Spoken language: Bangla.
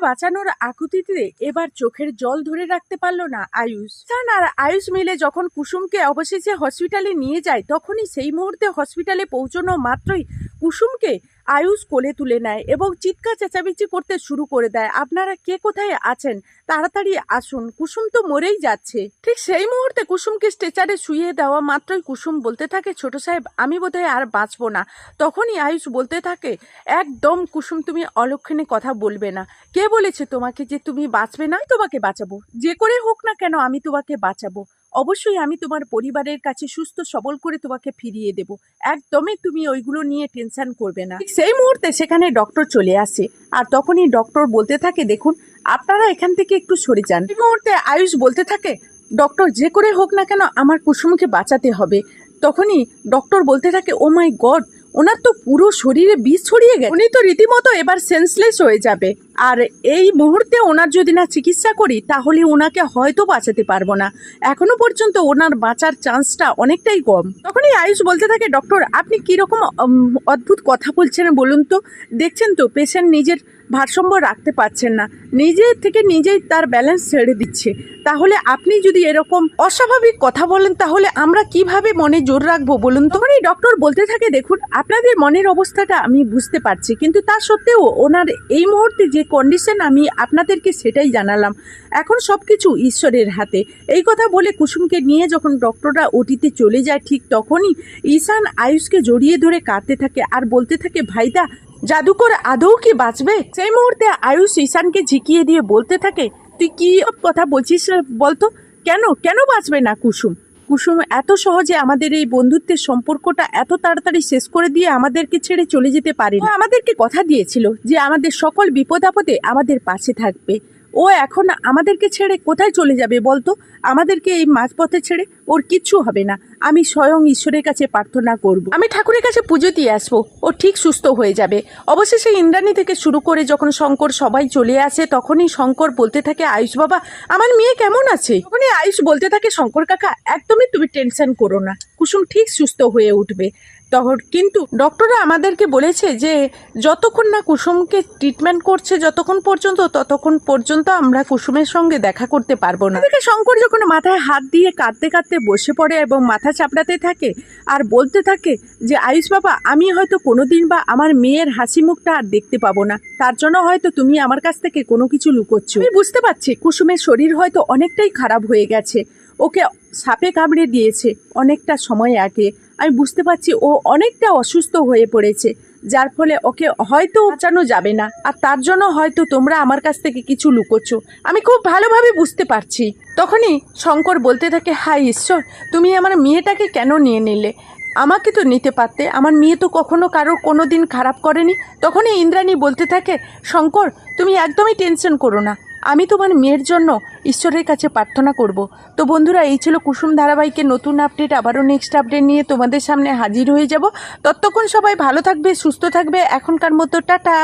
বাঁচানোর আকুতিতে এবার চোখের জল ধরে রাখতে পারল না আয়ুষ। সান আর আয়ুষ মিলে যখন কুসুমকে অবশেষে হসপিটালে নিয়ে যায়, তখনই সেই মুহূর্তে হসপিটালে পৌঁছানো মাত্রই কুসুমকে আয়ুষ কোলে তুলে নেয় এবং চিৎকার চেঁচামেচি করতে শুরু করে দেয়। আপনারা কে কোথায় আছেন? তাড়াতাড়ি আসুন। কুসুম তো মরেই যাচ্ছে। ঠিক সেই মুহূর্তে কুসুমকে স্ট্রেচারে শুয়ে দেওয়া মাত্রই কুসুম বলতে থাকে, ছোট সাহেব, আমি বোধহয় আর বাঁচবো না। তখনই আয়ুষ বলতে থাকে, একদম কুসুম, তুমি অলক্ষণে কথা বলবে না। কে বলেছে তোমাকে যে তুমি বাঁচবে না? তোমাকে বাঁচাবো। যে করে হোক না কেন আমি তোমাকে বাঁচাবো। অবশ্যই আমি তোমার পরিবারের কাছে সুস্থ সবল করে তোমাকে ফিরিয়ে দেব। একদমই তুমি ওইগুলো নিয়ে টেনশন করবে না। সেই মুহূর্তে সেখানে ডক্টর চলে আসে। আর তখনই ডক্টর বলতে থাকে, দেখুন, আপনারা এখান থেকে একটু সরে যান। এই মুহূর্তে আয়ুষ বলতে থাকে ডক্টর যে করে হোক না কেন, আমার কুসুমকে বাঁচাতে হবে। তখনই ডক্টর বলতে থাকে ও মাই গড ওনার তো পুরো শরীরে বিষ ছড়িয়ে গেছে। উনি তো রীতিমতো এবার সেন্সলেস হয়ে যাবে। আর এই মুহূর্তে ওনার যদি না চিকিৎসা করি, তাহলে ওনাকে হয়তো বাঁচাতে পারব না। এখনও পর্যন্ত ওনার বাঁচার চান্সটা অনেকটাই কম। তখনই আয়ুষ বলতে থাকে, ডক্টর, আপনি কীরকম অদ্ভুত কথা বলছেন বলুন তো। দেখছেন তো পেশেন্ট নিজের ভারসাম্য রাখতে পারছেন না। নিজে থেকে নিজেই তার ব্যালেন্স ছেড়ে দিচ্ছে। তাহলে আপনি যদি এরকম অস্বাভাবিক কথা বলেন, তাহলে আমরা কীভাবে মনে জোর রাখব বলুন তখনই ডক্টর বলতে থাকে, দেখুন, আপনাদের মনের অবস্থাটা আমি বুঝতে পারছি, কিন্তু তা সত্ত্বেও ওনার এই মুহূর্তে যে কন্ডিশন আমি আপনাদেরকে সেটাই জানালাম। এখন সব কিছু ঈশ্বরের হাতে। এই কথা বলে কুসুমকে নিয়ে যখন ডক্টররা ওটিতে চলে যায়, ঠিক তখনই ঈশান আয়ুষকে জড়িয়ে ধরে কাঁদতে থাকে আর বলতে থাকে, ভাইদা জাদুকর আদৌ কি বাঁচবে? সেই মুহূর্তে আয়ুষ ঈশানকে ঝিকিয়ে দিয়ে বলতে থাকে, তুই কি কথা বলছিস বলতো? কেন? কেন বাঁচবে না কুসুম? কুসুম এত সহজে আমাদের এই বন্ধুত্বের সম্পর্কটা এত তাড়াতাড়ি শেষ করে দিয়ে আমাদেরকে ছেড়ে চলে যেতে পারে আমাদেরকে কথা দিয়েছিল যে আমাদের সকল বিপদ আপদে আমাদের পাশে থাকবে। ও এখন আমাদেরকে ছেড়ে কোথায় চলে যাবে বলতো? আমাদেরকে এই মাঝপথে ছেড়ে ওর কিচ্ছু হবে না। আমি স্বয়ং ঈশ্বরের কাছে প্রার্থনা করব। আমি ঠাকুরের কাছে পুজো দিয়ে আসব, ও ঠিক সুস্থ হয়ে যাবে। অবশেষে ইন্দ্রাণী থেকে শুরু করে যখন শঙ্কর সবাই চলে আসে, তখনই শঙ্কর বলতে থাকে, আয়ুষ বাবা, আমার মেয়ে কেমন আছে? তখনই আয়ুষ বলতে থাকে, শঙ্কর কাকা, একদমই তুমি টেনশন করো না। কুসুম ঠিক সুস্থ হয়ে উঠবে। তখন কিন্তু ডক্টররা আমাদেরকে বলেছে যে, যতক্ষণ না কুসুমকে ট্রিটমেন্ট করছে, যতক্ষণ পর্যন্ত, ততক্ষণ পর্যন্ত আমরা কুসুমের সঙ্গে দেখা করতে পারব না। এদিকে শঙ্কর যখন মাথায় হাত দিয়ে কাঁদতে কাঁদতে বসে পড়ে এবং মাথা চাপড়াতে থাকে আর বলতে থাকে যে, আয়ুষ বাবা, আমি হয়তো কোনোদিন বা আমার মেয়ের হাসি মুখটা আর দেখতে পাবো না। তার জন্য হয়তো তুমি আমার কাছ থেকে কোনো কিছু লুকোচ্ছ। আমি বুঝতে পারছি, কুসুমের শরীর হয়তো অনেকটাই খারাপ হয়ে গেছে। ওকে সাপে কামড়ে দিয়েছে অনেকটা সময় আগে। আমি বুঝতে পারছি ও অনেকটা অসুস্থ হয়ে পড়েছে, যার ফলে ওকে হয়তো বাঁচানো যাবে না। আর তার জন্য হয়তো তোমরা আমার কাছ থেকে কিছু লুকোচ্ছ। আমি খুব ভালোভাবে বুঝতে পারছি। তখনই শঙ্কর বলতে থাকে হাই ঈশ্বর, তুমি আমার মেয়েটাকে কেন নিয়ে নিলে? আমাকে তো নিতে পারতে। আমার মেয়ে তো কখনো কারও কোনো দিন খারাপ করেনি। তখনই ইন্দ্রাণী বলতে থাকে, শঙ্কর, তুমি একদমই টেনশন করো না। আমি তোমার মেয়ের জন্য ঈশ্বরের কাছে প্রার্থনা করব। তো বন্ধুরা, এই ছিল কুসুম ধারাবাহিকের নতুন আপডেট। আবারও নেক্সট আপডেট নিয়ে তোমাদের সামনে হাজির হয়ে যাব। ততক্ষণ সবাই ভালো থাকবে, সুস্থ থাকবে। এখনকার মতো, টাটা!